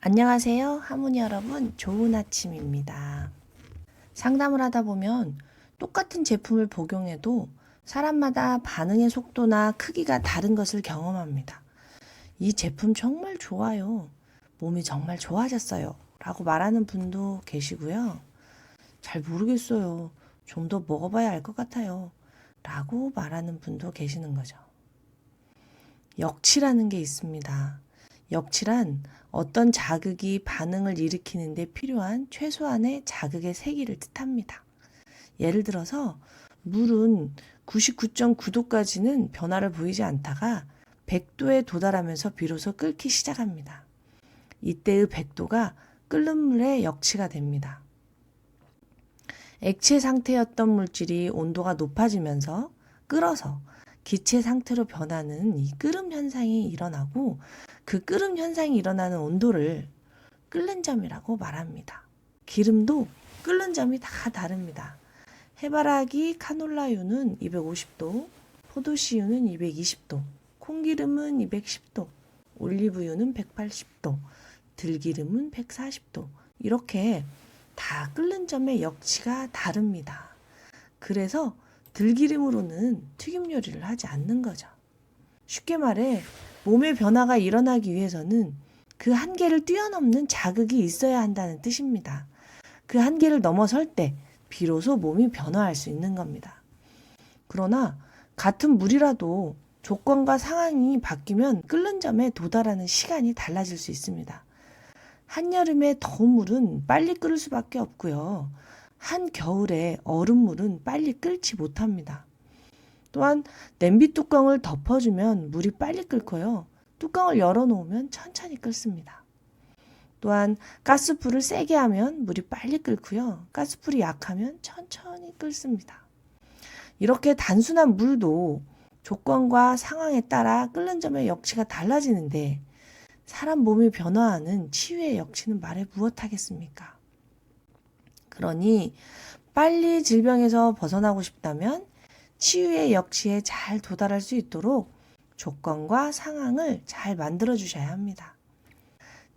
안녕하세요. 하모니 여러분. 좋은 아침입니다. 상담을 하다 보면 똑같은 제품을 복용해도 사람마다 반응의 속도나 크기가 다른 것을 경험합니다. 이 제품 정말 좋아요. 몸이 정말 좋아졌어요. 라고 말하는 분도 계시고요. 잘 모르겠어요. 좀 더 먹어봐야 알 것 같아요. 라고 말하는 분도 계시는 거죠. 역치라는 게 있습니다. 역치란 어떤 자극이 반응을 일으키는데 필요한 최소한의 자극의 세기를 뜻합니다. 예를 들어서 물은 99.9도까지는 변화를 보이지 않다가 100도에 도달하면서 비로소 끓기 시작합니다. 이때의 100도가 끓는 물의 역치가 됩니다. 액체 상태였던 물질이 온도가 높아지면서 끓어서 기체 상태로 변하는 이 끓음 현상이 일어나고 그 끓음 현상이 일어나는 온도를 끓는 점이라고 말합니다. 기름도 끓는 점이 다 다릅니다. 해바라기 카놀라유는 250도, 포도씨유는 220도, 콩기름은 210도, 올리브유는 180도, 들기름은 140도. 이렇게 다 끓는 점의 역치가 다릅니다. 그래서 들기름으로는 튀김 요리를 하지 않는 거죠. 쉽게 말해 몸의 변화가 일어나기 위해서는 그 한계를 뛰어넘는 자극이 있어야 한다는 뜻입니다. 그 한계를 넘어설 때 비로소 몸이 변화할 수 있는 겁니다. 그러나 같은 물이라도 조건과 상황이 바뀌면 끓는 점에 도달하는 시간이 달라질 수 있습니다. 한여름에 더운 물은 빨리 끓을 수밖에 없고요. 한 겨울에 얼음물은 빨리 끓지 못합니다. 또한 냄비 뚜껑을 덮어주면 물이 빨리 끓고요. 뚜껑을 열어놓으면 천천히 끓습니다. 또한 가스불을 세게 하면 물이 빨리 끓고요. 가스불이 약하면 천천히 끓습니다. 이렇게 단순한 물도 조건과 상황에 따라 끓는 점의 역치가 달라지는데 사람 몸이 변화하는 치유의 역치는 말해 무엇하겠습니까? 그러니 빨리 질병에서 벗어나고 싶다면 치유의 역치에 잘 도달할 수 있도록 조건과 상황을 잘 만들어 주셔야 합니다.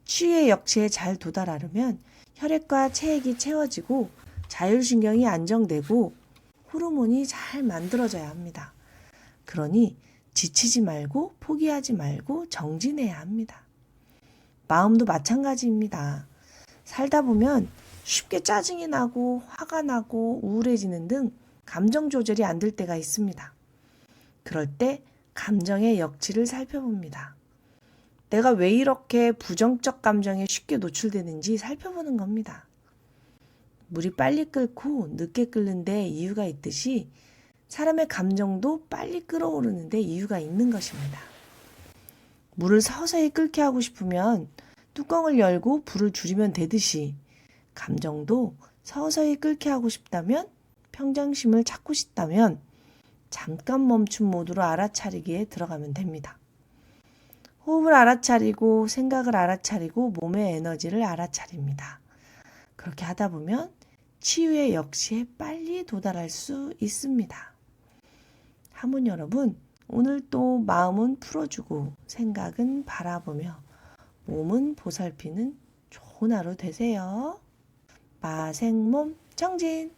치유의 역치에 잘 도달하려면 혈액과 체액이 채워지고 자율신경이 안정되고 호르몬이 잘 만들어져야 합니다. 그러니 지치지 말고 포기하지 말고 정진해야 합니다. 마음도 마찬가지입니다. 살다 보면 쉽게 짜증이 나고 화가 나고 우울해지는 등 감정 조절이 안 될 때가 있습니다. 그럴 때 감정의 역치를 살펴봅니다. 내가 왜 이렇게 부정적 감정에 쉽게 노출되는지 살펴보는 겁니다. 물이 빨리 끓고 늦게 끓는데 이유가 있듯이 사람의 감정도 빨리 끓어오르는데 이유가 있는 것입니다. 물을 서서히 끓게 하고 싶으면 뚜껑을 열고 불을 줄이면 되듯이 감정도 서서히 끓게 하고 싶다면 평정심을 찾고 싶다면 잠깐 멈춘 모드로 알아차리기에 들어가면 됩니다. 호흡을 알아차리고 생각을 알아차리고 몸의 에너지를 알아차립니다. 그렇게 하다 보면 치유의 역시에 빨리 도달할 수 있습니다. 하문 여러분, 오늘 또 마음은 풀어주고 생각은 바라보며 몸은 보살피는 좋은 하루 되세요. 마생몸 정진!